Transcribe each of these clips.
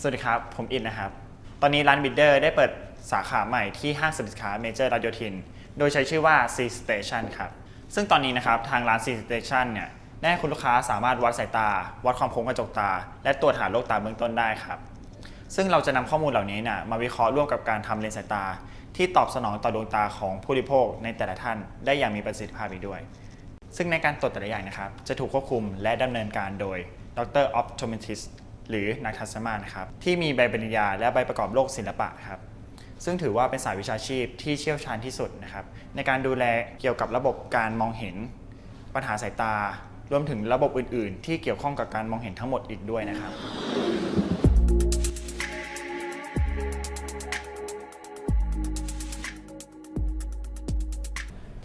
สวัสดีครับ ผมอินนะครับ ตอนนี้ร้านบิดเดอร์ได้เปิดสาขาใหม่ที่ห้างสรรพสินค้าเมเจอร์รัชโยธิน โดยใช้ชื่อว่า C Station ครับ ซึ่งตอนนี้นะครับทางร้าน C Station เนี่ยได้ให้คุณลูกค้าสามารถวัดสายตา วัดความโคมกระจกตา และตรวจหาโรคตาเบื้องต้นได้ครับ ซึ่งเราจะนำข้อมูลเหล่านี้นี่ยมาวิเคราะห์ร่วมกับการทำเลนส์สายตา ที่ตอบสนองต่อดวงตาของผู้บริโภคในแต่ละท่านได้อย่างมีประสิทธิภาพอีกด้วย ซึ่งในการตรวจแต่ละอย่างนะครับ จะถูกควบคุมและดำเนินการโดยดร Optometrist หรือนักทัศมานะครับ ที่มีใบปริญญาและใบประกอบโรคศิลปะครับ ซึ่งถือว่าเป็นสายวิชาชีพที่เชี่ยวชาญที่สุดนะครับ ในการดูแลเกี่ยวกับระบบการมองเห็น ปัญหาสายตา รวมถึงระบบอื่น ๆ ที่เกี่ยวข้องกับการมองเห็นทั้งหมดอีกด้วยนะครับ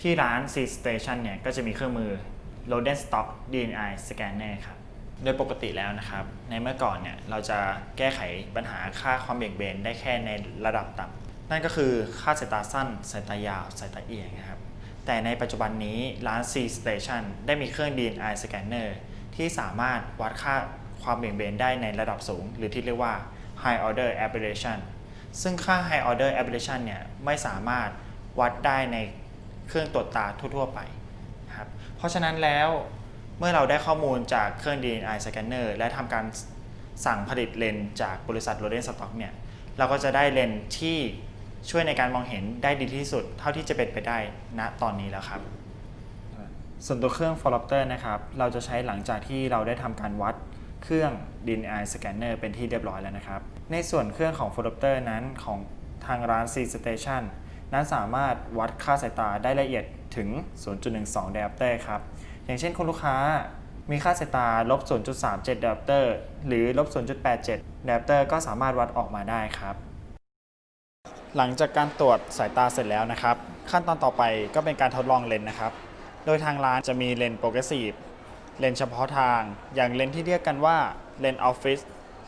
ที่ร้าน C Station เนี่ยก็จะมีเครื่องมือ Roden Stock DNI Scanner ครับโดยปกติแล้วนะครับ ในเมื่อก่อนเนี่ยเราจะแก้ไขปัญหาค่าความเบี่ยงเบนได้แค่ในระดับต่ำนั่นก็คือค่าสายตาสั้นสายตายาวสายตาเอียงนะครับ แต่ในปัจจุบันนี้ร้าน C Station ได้มีเครื่อง DNI Scanner ที่สามารถวัดค่าความเบี่ยงเบนได้ในระดับสูง หรือที่เรียกว่า High Order Aberration ซึ่งค่า High Order Aberration เนี่ยไม่สามารถวัดได้ใน เครื่องตรวจตาทั่ว ๆ ไปนะครับเพราะฉะนั้นแล้วเมื่อเราได้ข้อมูลจากเครื่อง DNI scanner และทำการสั่งผลิตเลนส์จากบริษัท Roden Stock เนี่ยเราก็จะได้เลนส์ที่ช่วยในการมองเห็นได้ดีที่สุด เท่าที่จะเป็นไปได้ณตอนนี้แล้วครับ ส่วนตัวเครื่อง f o l o p t e r นะครับ เราจะใช้หลังจากที่เราได้ทำการวัดเครื่อง DNI scanner เป็นที่เรียบร้อยแล้วนะครับ ในส่วนเครื่องของ f o l o p t e r นั้นของทางร้าน C Station นั้นสามารถวัดค่าสายตาได้ละเอียดถึง 0.12 diopter ครับ อย่างเช่นคุณลูกค้ามีค่าสายตาลบ 0.37 diopter หรือลบ 0.87 diopter ก็สามารถวัดออกมาได้ครับ หลังจากการตรวจสายตาเสร็จแล้วนะครับ ขั้นตอนต่อไปก็เป็นการทดลองเลนส์นะครับ โดยทางร้านจะมีเลนส์โปรเกรสซีฟเลนส์เฉพาะทาง อย่างเลนส์ที่เรียกกันว่าเลนส์ออฟฟิศ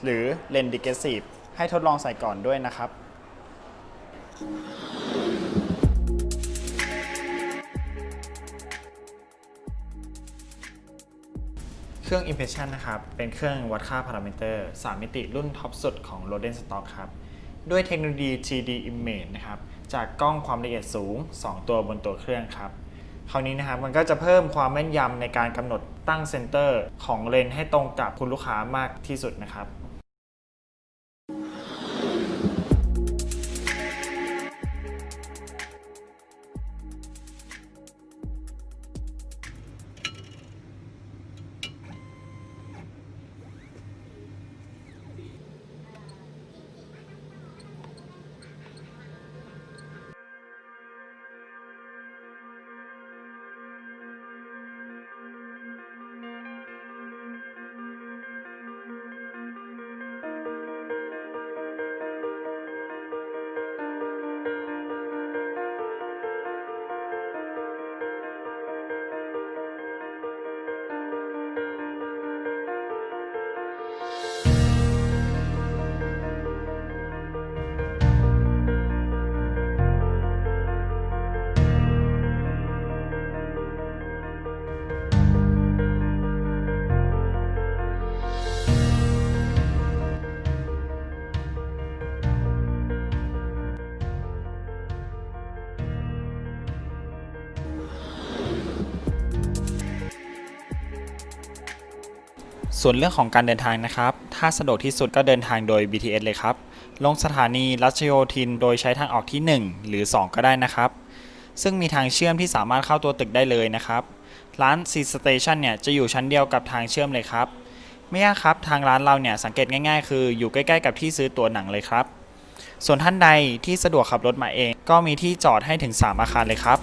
หรือเลนส์ดิเกรสซีฟให้ทดลองใส่ก่อนด้วยนะครับ เครื่อง Impression นะครับ เป็นเครื่องวัดค่าพารามิเตอร์3มิติรุ่นท็อปสุดของ Roden Stock ครับ ด้วยเทคโนโลยี 3D Image นะครับ จากกล้องความละเอียดสูง 2 ตัวบนตัวเครื่องครับ คราวนี้นะครับ มันก็จะเพิ่มความแม่นยำในการกำหนดตั้งเซนเตอร์ของเลนส์ให้ตรงกับคุณลูกค้ามากที่สุดนะครับ ส่วนเรื่องของการเดินทางนะครับ ถ้าสะดวกที่สุดก็เดินทางโดย BTS เลยครับ ลงสถานีรัชโยธินโดยใช้ทางออกที่ 1 หรือ 2 ก็ได้นะครับ ซึ่งมีทางเชื่อมที่สามารถเข้าตัวตึกได้เลยนะครับ ร้าน C Station เนี่ยจะอยู่ชั้นเดียวกับทางเชื่อมเลยครับ ไม่ยากครับ ทางร้านเราเนี่ยสังเกตง่ายๆ คืออยู่ใกล้ๆ กับที่ซื้อตั๋วหนังเลยครับ ส่วนท่านใดที่สะดวกขับรถมาเอง ก็มีที่จอดให้ถึง 3 อาคารเลยครับ